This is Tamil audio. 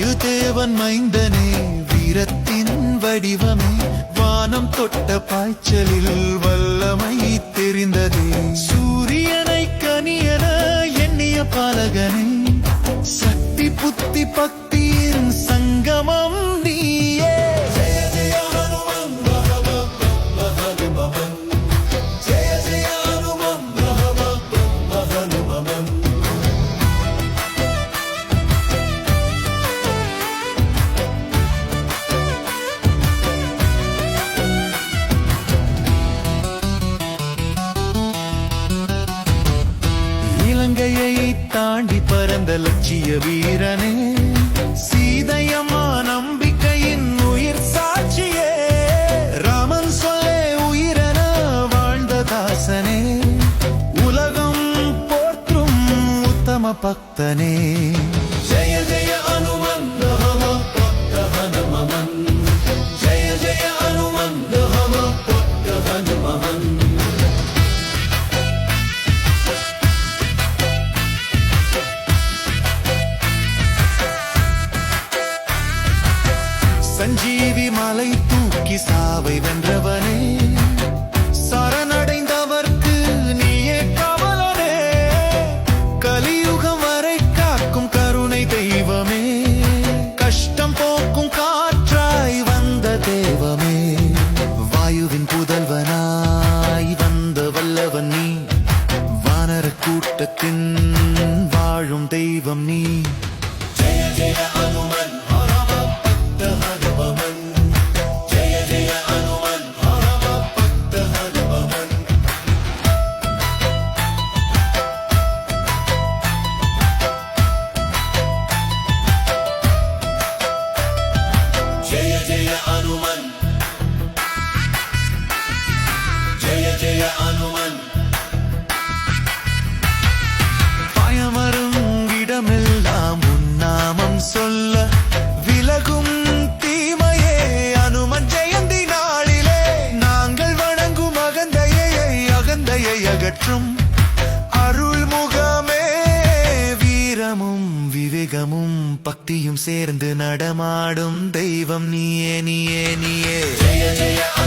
வாயுதேவன் மைந்தனே வீரத்தின் வடிவமே வானம் தொட்ட பாய்ச்சலில் வல்லமை தெரிந்ததே. சூரியனை கனியன எண்ணிய பாலகனே சக்தி புத்தி பக்தியின் இலங்கையை தாண்டி பறந்த லட்சிய வீரனே சீதையம்மா நம்பிக்கையின் உயிர் சாட்சியே. ராமன் சொல்லே உயிரென வாழ்ந்த தாசனே உலகம் போற்றும் உத்தம பக்தனே. சஞ்சீவி மலை தூக்கி சாவை வென்றவனே. சரணடைந்தவர்க்கு நீயே கவலனே கலியுகம் வரை காக்கும் கருணை தெய்வமே. கஷ்டம் போக்கும் காற்றாய் வந்த தேவமே. வாயுவின் புதல்வனாய் வந்த வல்லவன் நீ. வானர கூட்டத்தின் வாழும் தெய்வம் நீ. ஜெய ஜெய அனுமன். ஜெய அனுமன். ஜெய ஜெய அனுமன். பயமரும் இடமெல்லாம் உன்னாமம் சொல்ல விலகும் தீமையே. அனுமன் ஜெயந்தி நாளிலே நாங்கள் வணங்கும் அகந்தையை அகந்தையை அகற்றும் விவேகமும் பக்தியும் சேர்ந்து நடமாடும் தெய்வம். நீயே நீயே நீயே. ஜெய ஜெய